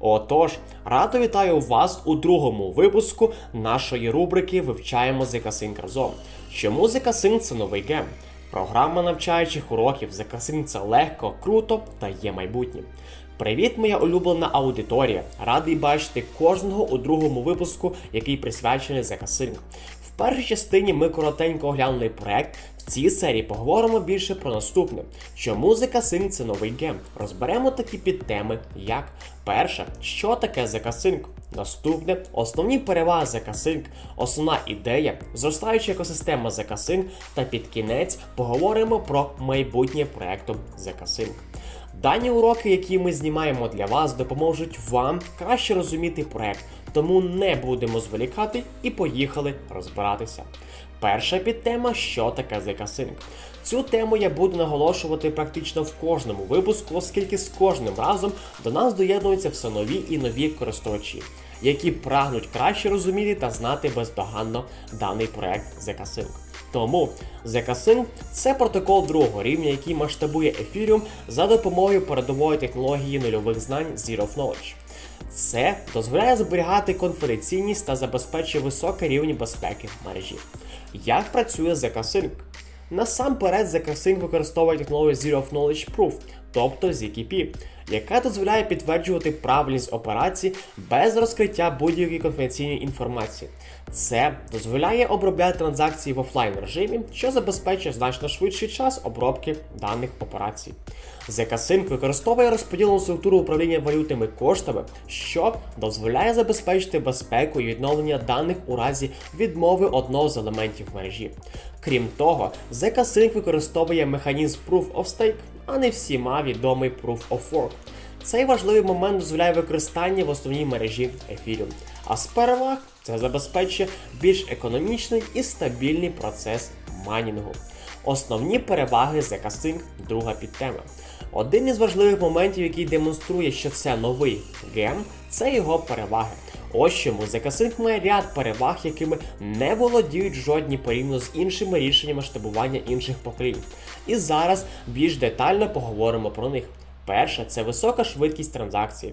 Отож, радо вітаю вас у другому випуску нашої рубрики Вивчаємо ZK разом. Що музика Sync – це новий гем. Програма навчаючих уроків Sync – це легко, круто та є майбутнє. Привіт, моя улюблена аудиторія! Радий бачити кожного у другому випуску, який присвячений. В першій частині ми коротенько оглянули проект. В цій серії поговоримо більше про наступне: що музика Sync – це новий гем. Розберемо такі підтеми, як перше, що таке Sync? Наступне основні переваги Sync, основна ідея, зростаюча екосистема Sync та під кінець поговоримо про майбутнє проекту Sync. Дані уроки, які ми знімаємо для вас, допоможуть вам краще розуміти проект, тому не будемо зволікати і поїхали розбиратися. Перша підтема, що таке Sync. Цю тему я буду наголошувати практично в кожному випуску, оскільки з кожним разом до нас доєднуються все нові і нові користувачі, які прагнуть краще розуміти та знати бездоганно даний проект Sync. Тому ZK-Sync – це протокол другого рівня, який масштабує Ethereum за допомогою передової технології нульових знань Zero of Knowledge. Це дозволяє зберігати конфіденційність та забезпечує високий рівень безпеки в мережі. Як працює ZK-Sync? Насамперед, ZK-Sync використовує технологію Zero of Knowledge Proof, тобто ZKP, яка дозволяє підтверджувати правильність операцій без розкриття будь-якої конфіденційної інформації. Це дозволяє обробляти транзакції в офлайн режимі, що забезпечує значно швидший час обробки даних операцій. ZK-Sync використовує розподілену структуру управління валютними коштами, що дозволяє забезпечити безпеку і відновлення даних у разі відмови одного з елементів мережі. Крім того, ZK-Sync використовує механізм Proof of Stake, а не всіма відомий Proof of Work. Цей важливий момент дозволяє використання в основній мережі Ethereum. А з переваг це забезпечує більш економічний і стабільний процес майнінгу. Основні переваги ZK-Sync – друга підтема. Один із важливих моментів, який демонструє, що це новий гем, це його переваги. Ось чому ZK-Sync має ряд переваг, якими не володіють жодні порівняно з іншими рішеннями масштабування інших поколінь. І зараз більш детально поговоримо про них. Перше це висока швидкість транзакцій.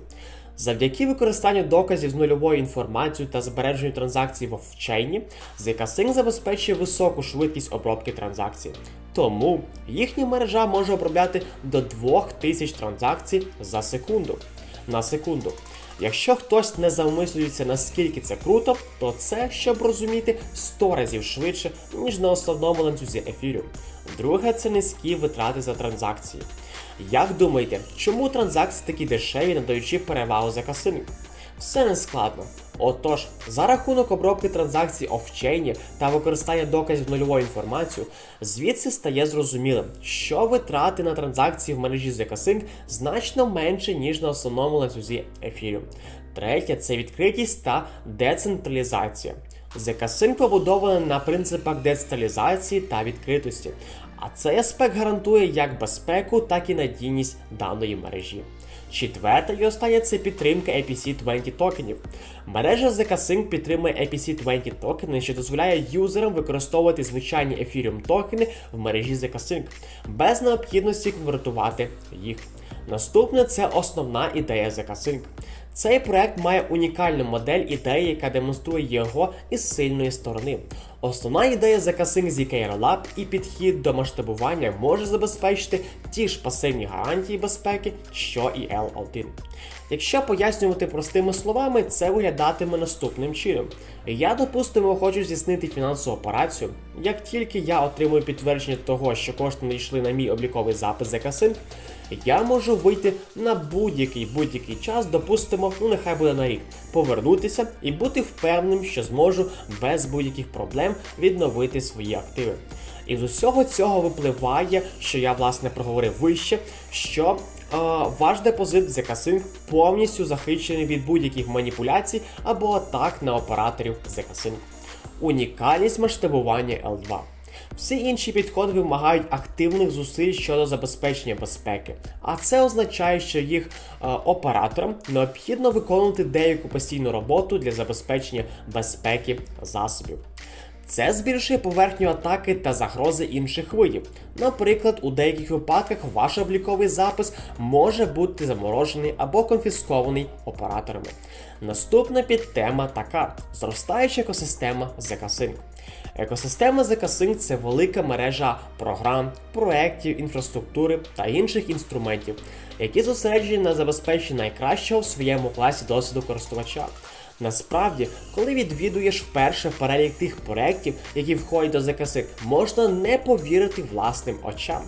Завдяки використанню доказів з нульовою інформацією та збереженню транзакцій в офчейні, ZK-Sync забезпечує високу швидкість обробки транзакцій. Тому їхня мережа може обробляти до 2000 транзакцій за секунду. На секунду. Якщо хтось не замислюється, наскільки це круто, то це, щоб розуміти, 100 разів швидше, ніж на основному ланцюзі Ethereum. Друге, це низькі витрати за транзакції. Як думаєте, чому транзакції такі дешеві, надаючи перевагу за касинг? Все не складно. Отож, за рахунок обробки транзакцій офчейні та використання доказів нульової інформації, звідси стає зрозумілим, що витрати на транзакції в мережі ZK-Sync значно менше, ніж на основному ланцюзі Ethereum. Третє це відкритість та децентралізація. ZK-Sync побудований на принципах децентралізації та відкритості, а цей аспект гарантує як безпеку, так і надійність даної мережі. Четверте і останнє це підтримка APC-20 токенів. Мережа ZK-Sync підтримує APC-20 токени, що дозволяє юзерам використовувати звичайні Ethereum токени в мережі ZK-Sync без необхідності конвертувати їх. Наступне це основна ідея ZK-Sync. Цей проект має унікальну модель ідеї, яка демонструє його із сильної сторони. Основна ідея ZK-Sync ZK Lab і підхід до масштабування може забезпечити ті ж пасивні гарантії безпеки, що і L1. Якщо пояснювати простими словами, це виглядатиме наступним чином. Я, допустимо, хочу здійснити фінансову операцію. Як тільки я отримую підтвердження того, що кошти надійшли на мій обліковий запис ZK-Sync, я можу вийти на будь-який будь-який час, допустимо, ну нехай буде на рік, повернутися і бути впевненим, що зможу без будь-яких проблем відновити свої активи. І з усього цього випливає, що я власне проговорив вище, що е, ваш депозит ZK-Sync повністю захищений від будь-яких маніпуляцій або атак на операторів ZK-Sync. Унікальність масштабування L2. Всі інші підходи вимагають активних зусиль щодо забезпечення безпеки, а це означає, що їх е, операторам необхідно виконувати деяку постійну роботу для забезпечення безпеки засобів. Це збільшує поверхню атаки та загрози інших видів. Наприклад, у деяких випадках ваш обліковий запис може бути заморожений або конфіскований операторами. Наступна підтема така: зростаюча екосистема ZK-Sync. Екосистема ZK-Sync – це велика мережа програм, проєктів, інфраструктури та інших інструментів, які зосереджені на забезпеченні найкращого в своєму класі досвіду користувача. Насправді, коли відвідуєш вперше перелік тих проєктів, які входять до ZK-Sync, можна не повірити власним очам.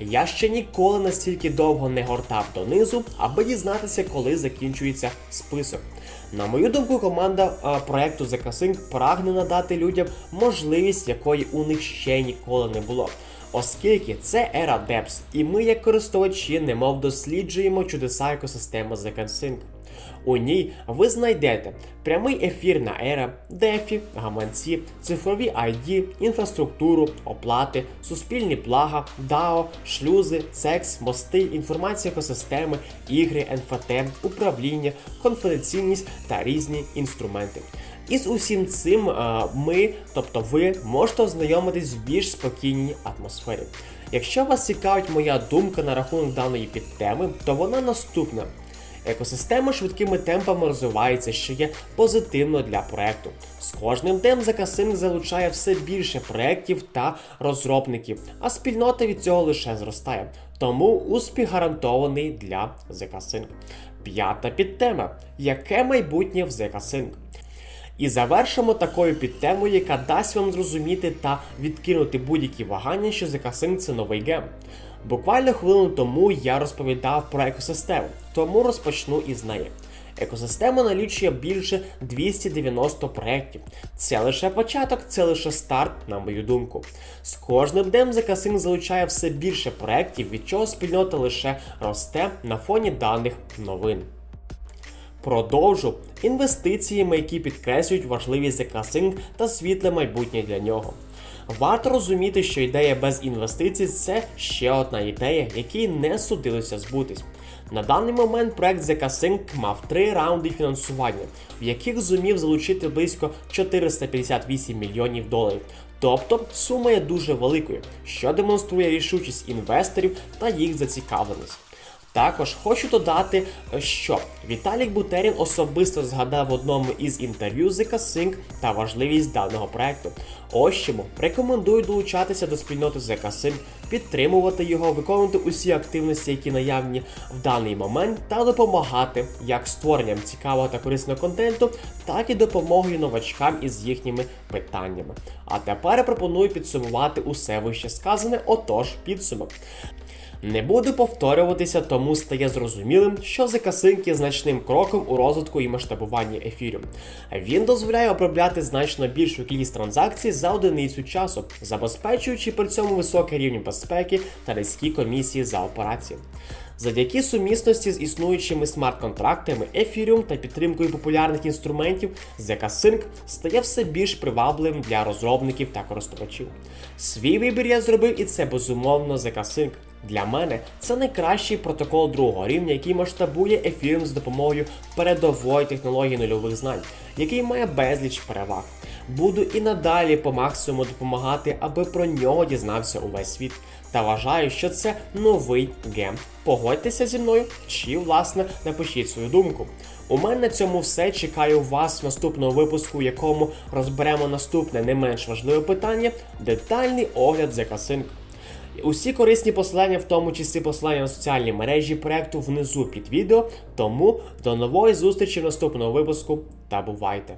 Я ще ніколи настільки довго не гортав донизу, аби дізнатися, коли закінчується список. На мою думку, команда а, проекту ZK-Sync прагне надати людям можливість, якої у них ще ніколи не було. Оскільки це ера DEPS, і ми, як користувачі, немов досліджуємо чудеса екосистеми ZK-Sync. У ній ви знайдете прямий ефір на ера, дефі, гаманці, цифрові ID, інфраструктуру, оплати, суспільні блага, DAO, шлюзи, секс, мости, інформація екосистеми, ігри, НФТ, управління, конфіденційність та різні інструменти. І з усім цим е, ми, тобто ви, можете ознайомитись в більш спокійній атмосфері. Якщо вас цікавить моя думка на рахунок даної підтеми, то вона наступна. Екосистема швидкими темпами розвивається, що є позитивно для проекту. З кожним днем ZK-Sync залучає все більше проєктів та розробників, а спільнота від цього лише зростає. Тому успіх гарантований для ZK-Sync. П'ята підтема. Яке майбутнє в ZK-Sync? І завершимо такою підтемою, яка дасть вам зрозуміти та відкинути будь-які вагання, що ZK-Sync – це новий гем. Буквально хвилину тому я розповідав про екосистему, тому розпочну із неї. Екосистема налічує більше 290 проєктів. Це лише початок, це лише старт, на мою думку. З кожним днем ZK-Sync залучає все більше проєктів, від чого спільнота лише росте на фоні даних новин. Продовжу інвестиціями, які підкреслюють важливість ZK-Sync та світле майбутнє для нього. Варто розуміти, що ідея без інвестицій це ще одна ідея, якій не судилося збутись. На даний момент проект ZK-Sync мав три раунди фінансування, в яких зумів залучити близько 458 мільйонів доларів. Тобто сума є дуже великою, що демонструє рішучість інвесторів та їх зацікавленість. Також хочу додати, що Віталік Бутерін особисто згадав в одному із інтерв'ю з ZK-Sync та важливість даного проекту. Ось чому рекомендую долучатися до спільноти ZK-Sync, підтримувати його, виконувати усі активності, які наявні в даний момент, та допомагати як створенням цікавого та корисного контенту, так і допомогою новачкам із їхніми питаннями. А тепер пропоную підсумувати усе вище сказане, отож, підсумок. Не буду повторюватися, тому стає зрозумілим, що ZK-Sync є значним кроком у розвитку і масштабуванні ефірів. Він дозволяє обробляти значно більшу кількість транзакцій за одиницю часу, забезпечуючи при цьому високий рівень безпеки та низькі комісії за операції. Завдяки сумісності з існуючими смарт-контрактами, ефіріум та підтримкою популярних інструментів, ZK-Sync стає все більш привабливим для розробників та користувачів. Свій вибір я зробив, і це безумовно ZK-Sync. Для мене це найкращий протокол другого рівня, який масштабує ефіром з допомогою передової технології нульових знань, який має безліч переваг. Буду і надалі по максимуму допомагати, аби про нього дізнався увесь світ. Та вважаю, що це новий гем. Погодьтеся зі мною, чи власне напишіть свою думку. У мене на цьому все. Чекаю вас в наступному випуску, в якому розберемо наступне не менш важливе питання детальний огляд ZK-Sync. Усі корисні посилання, в тому числі посилання на соціальні мережі проекту внизу під відео. Тому до нової зустрічі в наступному випуску та бувайте!